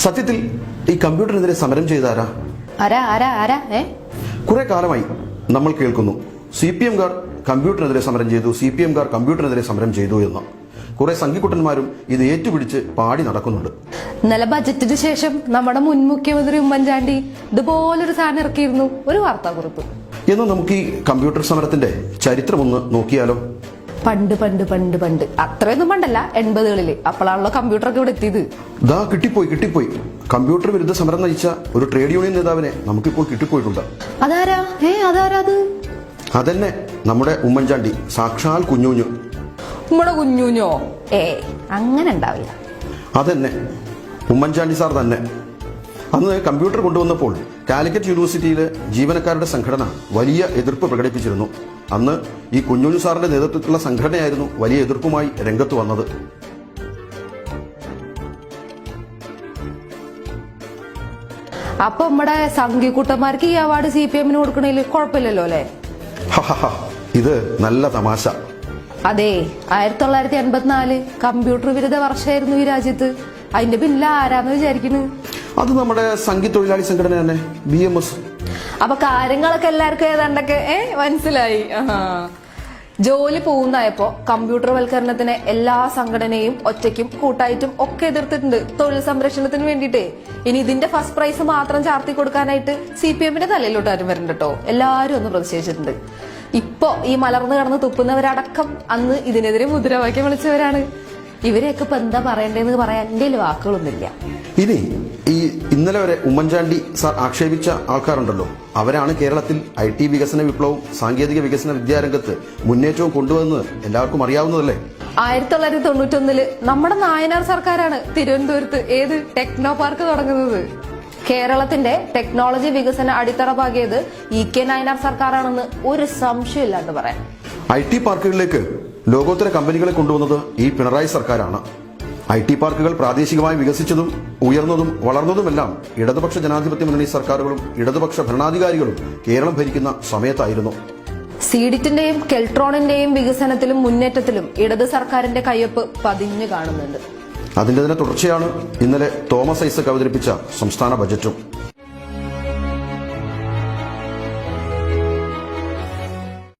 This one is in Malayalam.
സത്യത്തിൽ ഈ കമ്പ്യൂട്ടറിനെതിരെ സമരം ചെയ്താരാ ആരാ? ആരാ ആരാ ഏ? കുറെ കാലമായി നമ്മൾ കേൾക്കുന്നു. സി പി എംകാർ കമ്പ്യൂട്ടറിനെതിരെ സമരം ചെയ്തു സി പി എംകാർ കമ്പ്യൂട്ടറിനെതിരെ സമരം ചെയ്തു എന്ന്. കുറെ സംഘിക്കുട്ടന്മാരും ഇത് ഏറ്റുപിടിച്ച് പാടി നടക്കുന്നുണ്ട്. ഇന്നലെ ബജറ്റിന് ശേഷം നമ്മുടെ മുൻ മുഖ്യമന്ത്രി ഉമ്മൻചാണ്ടി ഇതുപോലൊരു സാധനം ഇറക്കിയിരുന്നു. ഒരു വാർത്താക്കുറിപ്പ് എന്ന് നമുക്ക് ഈ കമ്പ്യൂട്ടർ സമരത്തിന്റെ ചരിത്രം ഒന്ന് നോക്കിയാലോ? പണ്ട് പണ്ട് പണ്ട് പണ്ട്. അത്രയൊന്നും പണ്ടല്ല എൺപതുകളിൽ. അപ്പോഴാണല്ലോ കമ്പ്യൂട്ടറൊക്കെ ഇവിടെ എത്തിയത്. ദാ കിട്ടിപ്പോയി കിട്ടിപ്പോയി. കമ്പ്യൂട്ടർ വിരുദ്ധ സമരം നയിച്ച ഒരു ട്രേഡ് യൂണിയൻ നേതാവിനെ നമുക്കിപ്പോൾ കിട്ടിപ്പോയിട്ടുണ്ട്. അതാരാ? ഏ അതാരാ അത്? അതന്നെ നമ്മുടെ ഉമ്മൻചാണ്ടി സാക്ഷാൽ കുഞ്ഞുഞ്ഞു. നമ്മുടെ കുഞ്ഞുഞ്ഞോ? ഏ അങ്ങനെ ഉണ്ടാവില്ല. അതന്നെ. ഉമ്മൻചാണ്ടി സാർ തന്നെ. അന്ന് കമ്പ്യൂട്ടർ കൊണ്ടുവന്നപ്പോൾ കാലിക്കറ്റ് യൂണിവേഴ്സിറ്റിയിലെ ജീവനക്കാരുടെ സംഘടന വലിയ എതിർപ്പ് പ്രകടിപ്പിച്ചിരുന്നു. അന്ന് ഈ കുഞ്ഞുഞ്ഞു സാറിന്റെ നേതൃത്വത്തിലുള്ള സംഘടനയായിരുന്നു വലിയ എതിർപ്പുമായി രംഗത്ത് വന്നത്. അപ്പൊ നമ്മുടെ സംഘിക്കൂട്ടന്മാർക്ക് ഈ അവാർഡ് സി പി എമ്മിന് കൊടുക്കണേൽ കുഴപ്പമില്ലല്ലോ അല്ലേ? ഇത് നല്ല തമാശ. അതെ ആയിരത്തി തൊള്ളായിരത്തി എൺപത്തിനാല് കമ്പ്യൂട്ടർ വിരുദ്ധ വർഷമായിരുന്നു ഈ രാജ്യത്ത്. അതിന്റെ പിന്നിൽ ആരാന്ന് വിചാരിക്കുന്നു? അത് നമ്മുടെ സംഗീത തൊഴിലാളി സംഘടന തന്നെ ബി എം എസ് അപ്പൊ കാര്യങ്ങളൊക്കെ എല്ലാവർക്കും ഏതാണ്ടൊക്കെ മനസ്സിലായി. ജോലി പോകുന്നതായപ്പോ കമ്പ്യൂട്ടർ വൽക്കരണത്തിന് എല്ലാ സംഘടനയും ഒറ്റയ്ക്കും കൂട്ടായിട്ടും ഒക്കെ എതിർത്തിട്ടുണ്ട് തൊഴിൽ സംരക്ഷണത്തിന് വേണ്ടിയിട്ട്. ഇനി ഇതിന്റെ ഫസ്റ്റ് പ്രൈസ് മാത്രം ചാർത്തി കൊടുക്കാനായിട്ട് സി പി എമ്മിന്റെ തലയിലോട്ട് ആരും വരണ്ട കേട്ടോ എല്ലാവരും ഒന്ന് പ്രതിഷേധിച്ചിട്ടുണ്ട്. ഇപ്പോ ഈ മലർന്നു കിടന്ന് തുപ്പുന്നവരടക്കം അന്ന് ഇതിനെതിരെ മുദ്രാവാക്യം വിളിച്ചവരാണ്. ഇവരെയൊക്കെ ഇപ്പൊ എന്താ പറയണ്ടേന്ന് പറയാൻ എന്റെ വാക്കുകളൊന്നുമില്ല. ഇനി ഈ ഇന്നലെ വരെ ഉമ്മൻചാണ്ടി സാർ ആക്ഷേപിച്ച ആൾക്കാരുണ്ടല്ലോ. അവരാണ് കേരളത്തിൽ ഐ ടി വികസന വിപ്ലവവും സാങ്കേതിക വികസന വിദ്യാരംഗത്ത് മുന്നേറ്റവും കൊണ്ടുവന്നത് എല്ലാവർക്കും അറിയാവുന്നതല്ലേ? ആയിരത്തി തൊള്ളായിരത്തി തൊണ്ണൂറ്റൊന്നിൽ നമ്മുടെ നായനാർ സർക്കാരാണ് തിരുവനന്തപുരത്ത് ഏത് ടെക്നോ പാർക്ക് തുടങ്ങുന്നത്. കേരളത്തിന്റെ ടെക്നോളജി വികസന അടിത്തറ പാകിയത് ഇ കെ നായനാർ സർക്കാരാണെന്ന് ഒരു സംശയമില്ലാണ്ട് പറയാം. ഐ ടി പാർക്കുകളിലേക്ക് ലോകോത്തര കമ്പനികളെ കൊണ്ടുവന്നത് ഈ പിണറായി സർക്കാരാണ്. ഐ ടി പാർക്കുകൾ പ്രാദേശികമായി വികസിച്ചതും ഉയർന്നതും വളർന്നതുമെല്ലാം ഇടതുപക്ഷ ജനാധിപത്യ മുന്നണി സർക്കാരുകളും ഇടതുപക്ഷ ഭരണാധികാരികളും കേരളം ഭരിക്കുന്ന സമയത്തായിരുന്നു. സീഡിറ്റിന്റെയും കെൽട്രോണിന്റെയും വികസനത്തിലും മുന്നേറ്റത്തിലും ഇടത് സർക്കാരിന്റെ കയ്യൊപ്പ് പതിഞ്ഞു കാണുന്നുണ്ട്. അതിന്റെ തന്നെ തുടർച്ചയാണ് ഇന്നലെ തോമസ് ഐസക് അവതരിപ്പിച്ച സംസ്ഥാന ബജറ്റും.